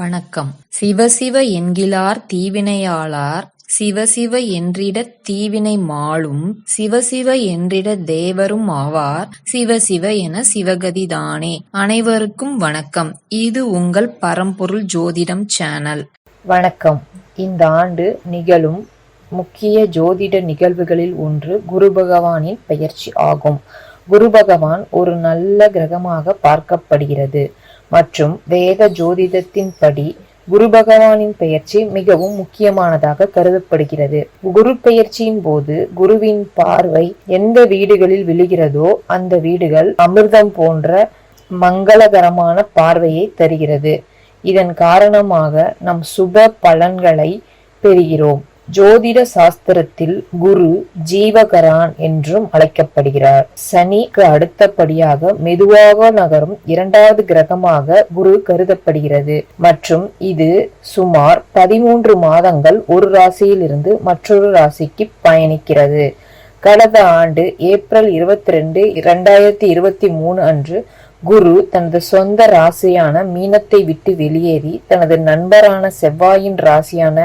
வணக்கம். சிவசிவ என்கிலார் தீவினையாளார் சிவசிவ என்றிடத் தீவினை மாளும் சிவசிவ என்றிடத் தேவரும் ஆவார் சிவசிவ என சிவகதிதானே அனைவருக்கும் வணக்கம். இது உங்கள் பரம்பொருள் ஜோதிடம் சேனல். வணக்கம். இந்த ஆண்டு நிகழும் முக்கிய ஜோதிட நிகழ்வுகளில் ஒன்று குரு பகவானின் பெயர்ச்சி ஆகும். குரு பகவான் ஒரு நல்ல கிரகமாக பார்க்கப்படுகிறது. மற்றும் வேத ஜோதிடத்தின்படி குரு பகவானின் பெயர்ச்சி மிகவும் முக்கியமானதாக கருதப்படுகிறது. குரு பெயர்ச்சியின் போது குருவின் பார்வை எந்த வீடுகளில் விழுகிறதோ அந்த வீடுகள் அமிர்தம் போன்ற மங்களகரமான பார்வையை தருகிறது. இதன் காரணமாக நம் சுப பலன்களை பெறுகிறோம். ஜோதிட சாஸ்திரத்தில் குரு ஜீவகரான் என்றும் அழைக்கப்படுகிறார். சனிக்கு அடுத்தபடியாக மெதுவாக நகரும் இரண்டாவது கிரகமாக குரு கருதப்படுகிறது. மற்றும் இது சுமார் பதிமூன்று மாதங்கள் ஒரு ராசியில் இருந்து மற்றொரு ராசிக்கு பயணிக்கிறது. கடந்த ஆண்டு ஏப்ரல் இருபத்தி ரெண்டு இரண்டாயிரத்தி இருபத்தி மூணு அன்று குரு தனது சொந்த ராசியான மீனத்தை விட்டு வெளியேறி தனது நண்பரான செவ்வாயின் ராசியான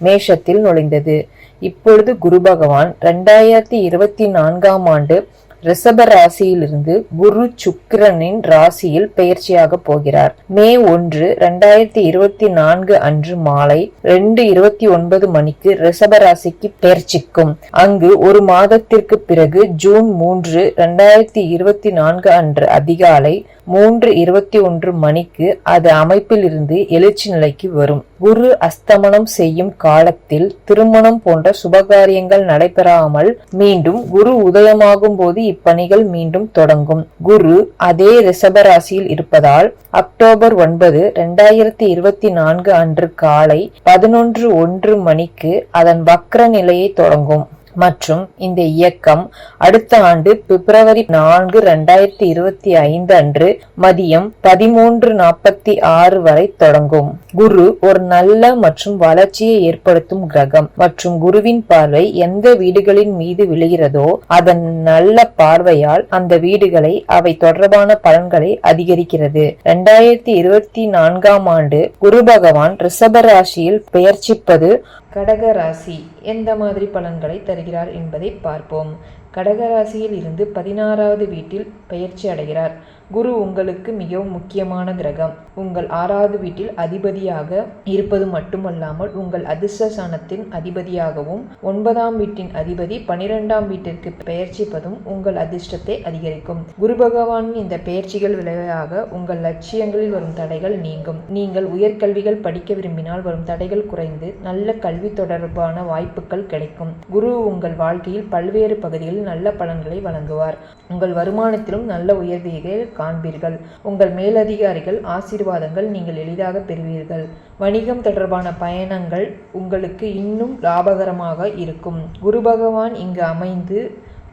மேஷத்தில் நுழைந்தது. இப்பொழுது குரு பகவான் ரெண்டாயிரத்தி இருபத்தி நான்காம் ஆண்டு ரிஷப ராசியிலிருந்து குரு சுக்கிரனின் ராசியில் பயிற்சியாக போகிறார். மே ஒன்று ரெண்டாயிரத்தி இருபத்தி நான்கு அன்று மாலை ரெண்டு இருபத்தி ஒன்பது மணிக்கு ரிஷப ராசிக்கு பெயர்ச்சிக்கும் அங்கு ஒரு மாதத்திற்கு பிறகு ஜூன் மூன்று ரெண்டாயிரத்தி இருபத்தி நான்கு அன்று அதிகாலை மூன்று இருபத்தி ஒன்று மணிக்கு அது அமைப்பில் இருந்து எழுச்சி நிலைக்கு வரும். குரு அஸ்தமனம் செய்யும் காலத்தில் திருமணம் போன்ற சுபகாரியங்கள் நடைபெறாமல் மீண்டும் குரு உதயமாகும் போது இப்பணிகள் மீண்டும் தொடங்கும். குரு அதே ரிஷபராசியில் இருப்பதால் அக்டோபர் ஒன்பது இரண்டாயிரத்தி இருபத்தி நான்கு அன்று காலை பதினொன்று ஒன்று மணிக்கு அதன் வக்ர நிலையை தொடங்கும். மற்றும் இந்த இயக்கம் அடுத்த ஆண்டு பிப்ரவரி நான்கு இரண்டாயிரத்தி இருபத்தி ஐந்து அன்று மதியம் பதிமூன்று நாற்பத்தி ஆறு வரை தொடங்கும். குரு ஒரு நல்ல மற்றும் வளர்ச்சியை ஏற்படுத்தும் கிரகம் மற்றும் குருவின் பார்வை எந்த வீடுகளின் மீது விழுகிறதோ அதன் நல்ல பார்வையால் அந்த வீடுகளை அவை தொடர்பான பலன்களை அதிகரிக்கிறது. இரண்டாயிரத்தி இருபத்தி நான்காம் ஆண்டு குரு பகவான் ரிஷப ராசியில் பெயர்ச்சிப்பது கடக ராசி எந்த மாதிரி பலன்களை தருகிறார் என்பதை பார்ப்போம். கடகராசியில் இருந்து பதினாறாவது வீட்டில் பயிற்சி அடைகிறார். குரு உங்களுக்கு மிகவும் முக்கியமான கிரகம். உங்கள் ஆறாவது வீட்டில் அதிபதியாக இருப்பது மட்டுமல்லாமல் உங்கள் அதிர்ஷ்டசானத்தின் அதிபதியாகவும் ஒன்பதாம் வீட்டின் அதிபதி பனிரெண்டாம் வீட்டிற்கு பெயர்ச்சிப்பதும் உங்கள் அதிர்ஷ்டத்தை அதிகரிக்கும். குரு பகவானின் இந்த பெயர்ச்சிகள் விளைவாக உங்கள் லட்சியங்களில் வரும் தடைகள் நீங்கும். நீங்கள் உயர்கல்விகள் படிக்க விரும்பினால் வரும் தடைகள் குறைந்து நல்ல கல்வி தொடர்பான வாய்ப்புகள் கிடைக்கும். குரு உங்கள் வாழ்க்கையில் பல்வேறு பகுதிகளில் நல்ல பலன்களை வழங்குவார். உங்கள் வருமானத்திலும் நல்ல உயர்வீகை காண்பீர்கள். உங்கள் மேலதிகாரிகள் ஆசீர்வாதங்கள் நீங்கள் எளிதாக பெறுவீர்கள். வணிகம் தொடர்பான பயணங்கள் உங்களுக்கு இன்னும் லாபகரமாக இருக்கும். குரு பகவான் இங்கு அமைந்து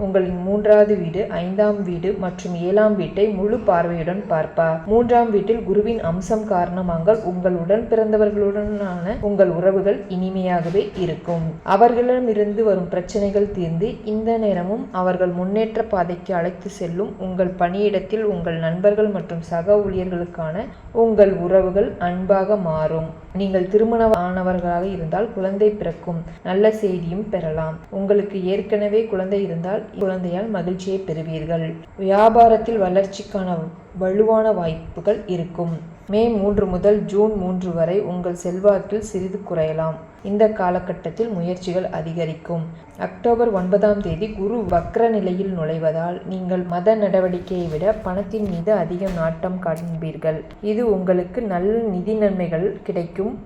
உங்களின் மூன்றாவது வீடு ஐந்தாம் வீடு மற்றும் ஏழாம் வீட்டை முழு பார்வையுடன் பார்ப்பார் மூன்றாம் வீட்டில் குருவின் அம்சம் காரணமாக உங்கள் உடன் பிறந்தவர்களுடனான உங்கள் உறவுகள் இனிமையாகவே இருக்கும். அவர்களிடமிருந்து வரும் பிரச்சனைகள் தீர்ந்து இந்த நேரமும் அவர்கள் முன்னேற்ற பாதைக்கு அழைத்து செல்லும் உங்கள் பணியிடத்தில் உங்கள் நண்பர்கள் மற்றும் சக ஊழியர்களுக்கான உங்கள் உறவுகள் அன்பாக மாறும். நீங்கள் திருமணமானவர்களாக இருந்தால் குழந்தை பிறக்கும். நல்ல செய்தியும் பெறலாம். உங்களுக்கு ஏற்கனவே குழந்தை இருந்தால் குழந்தையால் மகிழ்ச்சியை பெறுவீர்கள். வியாபாரத்தில் வளர்ச்சிக்கான வலுவான வாய்ப்புகள் இருக்கும். மே மூன்று முதல் ஜூன் மூன்று வரை உங்கள் செல்வாக்கில் சிறிது குறையலாம். இந்த காலகட்டத்தில் முயற்சிகள் அதிகரிக்கும். அக்டோபர் ஒன்பதாம் தேதி குரு வக்ர நிலையில் நுழைவதால் நீங்கள் மத நடவடிக்கையை விட பணத்தின் மீது அதிக நாட்டம் காண்பீர்கள். இது உங்களுக்கு நல்ல நிதி நன்மைகள் கிடைக்கும்.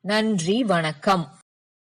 நன்றி வணக்கம்.